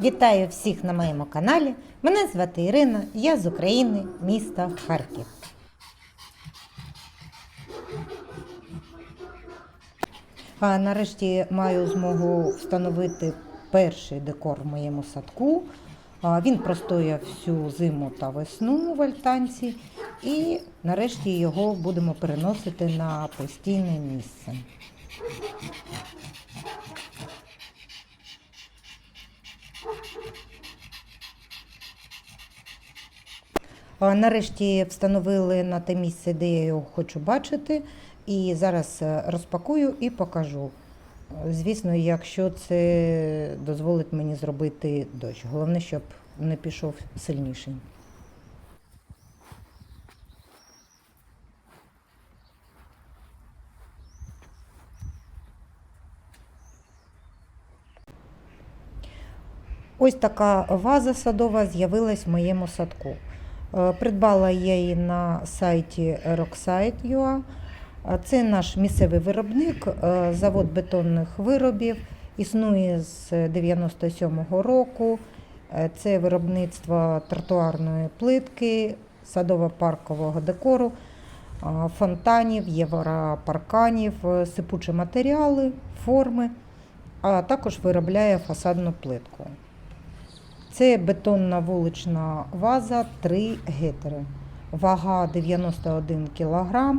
Вітаю всіх на моєму каналі. Мене звати Ірина, я з України, міста Харків. А нарешті маю змогу встановити перший декор в моєму садку. Він простояв всю зиму та весну в альтанці, і нарешті його будемо переносити на постійне місце. Нарешті встановили на те місце, де я його хочу бачити. І зараз е, розпакую і покажу. Звісно, якщо це дозволить мені зробити дощ. Головне, щоб не пішов сильніший. Ось така ваза садова з'явилась в моєму садку. Е, Придбала я її на сайті Rocksite.ua. Е, Це наш місцевий виробник, е, завод бетонних виробів. Існує з 97-го року. Це виробництво тротуарної плитки, садово-паркового декору, фонтанів, європарканів, сипучі матеріали, форми, а також виробляє фасадну плитку. Це бетонна вулична ваза 3 гетери. Вага 91 кг,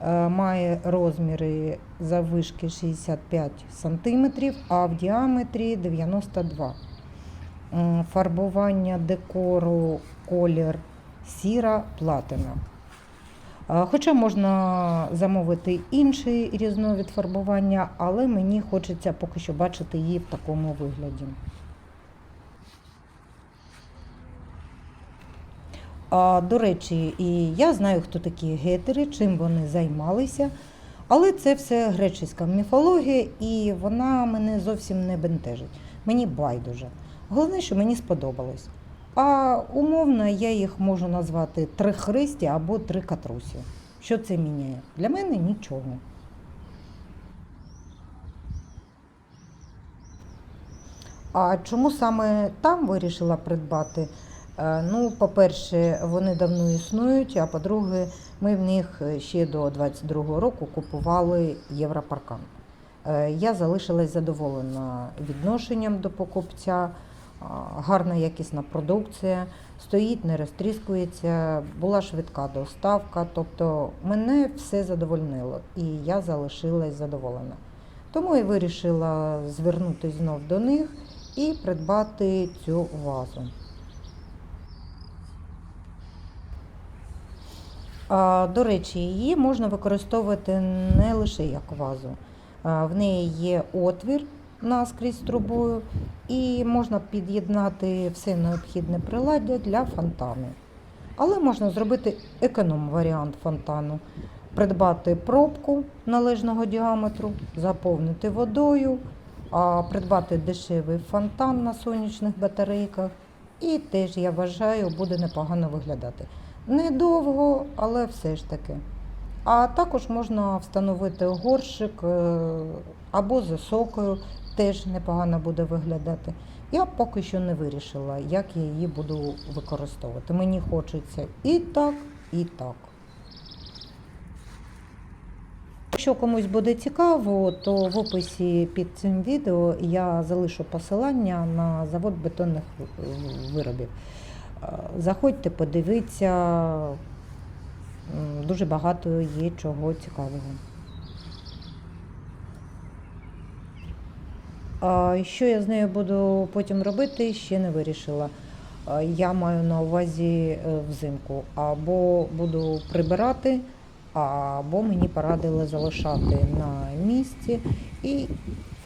е, має розміри заввишки 65 см, а в діаметрі 92 М, Фарбування декору колір сіра платина. Е, Хоча можна замовити інший різновид фарбування, але мені хочеться поки що бачити її в такому вигляді. А, до речі, і я знаю, хто такі гетери, чим вони займалися. Але це все греческа міфологія, і вона мене зовсім не бентежить. Мені байдуже. Головне, що мені сподобалось. А умовно я їх можу назвати три христі або три катрусі. Що це міняє? Для мене нічого. А чому саме там вирішила придбати? Е, Ну, по-перше, вони давно існують, а по-друге, ми в них ще до 22-го року купували Європаркан. Е, Я залишилась задоволена відношенням до покупця, гарна якісна продукція, стоїть, не розтріскується, була швидка доставка, тобто мене все задовольнило і я залишилась задоволена. Тому я вирішила звернутися знов до них і придбати цю вазу. До речі, її можна використовувати не лише як вазу. В неї є отвір наскрізь трубою, і можна під'єднати все необхідне приладдя для фонтану. Але можна зробити економ-варіант фонтану, придбати пробку належного діаметру, заповнити водою, придбати дешевий фонтан на сонячних батарейках. І теж, я вважаю, буде непогано виглядати. Недовго, але все ж таки. А також можна встановити горщик е, або з осокою, теж непогано буде виглядати. Я поки що не вирішила, як я її буду використовувати. Мені хочеться і так, і так. Якщо комусь буде цікаво, то в описі під цим відео я залишу посилання на завод бетонних виробів. Заходьте, подивіться, дуже багато є чого цікавого. Що я з нею буду потім робити, ще не вирішила. Я маю на увазі е, взимку. Або буду прибирати, або мені порадили залишати на місці і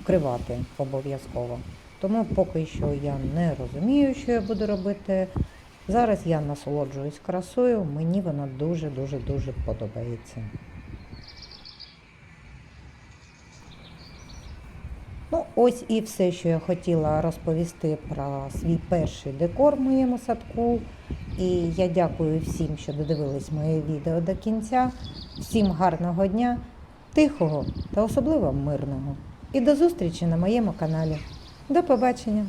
вкривати обов'язково. Тому поки що я не розумію, що я буду робити. Зараз я насолоджуюсь красою, мені вона дуже-дуже дуже подобається. Ну, ось і все, що я хотіла розповісти про свій перший декор в моєму садку. І я дякую всім, що додивились моє відео до кінця. Всім гарного дня, тихого та особливо мирного. І до зустрічі на моєму каналі. До побачення!